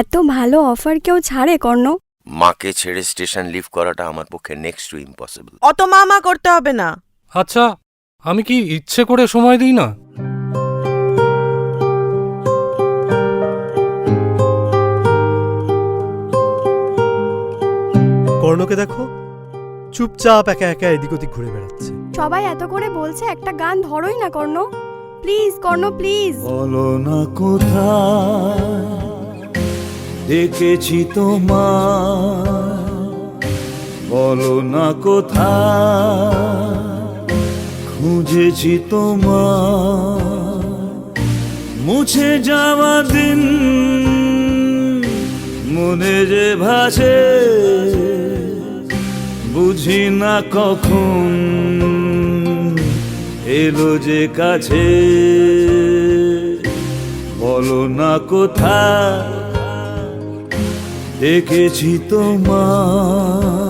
এত ভালো অফার কেউ ছাড়ে কর্ণ? মাকে ছেড়ে স্টেশন লিভ করাটা আমার পক্ষে নেক্সট টু ইম্পসিবল অত মামা করতে হবে না। আচ্ছা আমি কি ইচ্ছে করে সময় দিই না? কর্ণকে দেখো চুপচাপ একা একা এদিক ওদিক ঘুরে বেড়াচ্ছে। সবাই এত করে বলছে একটা গান ধরোই না কর্ণ। প্লিজ কর্ণ প্লিজ বলো না কোথায়? দেখেছি তোমার বলো না কোথা খুঁজেছি তোমার মুছে যাওয়া দিন মনে যে ভাসে, বুঝি না কখন এলো যে কাছে। বলো না কোথায় দেখেছি তোমার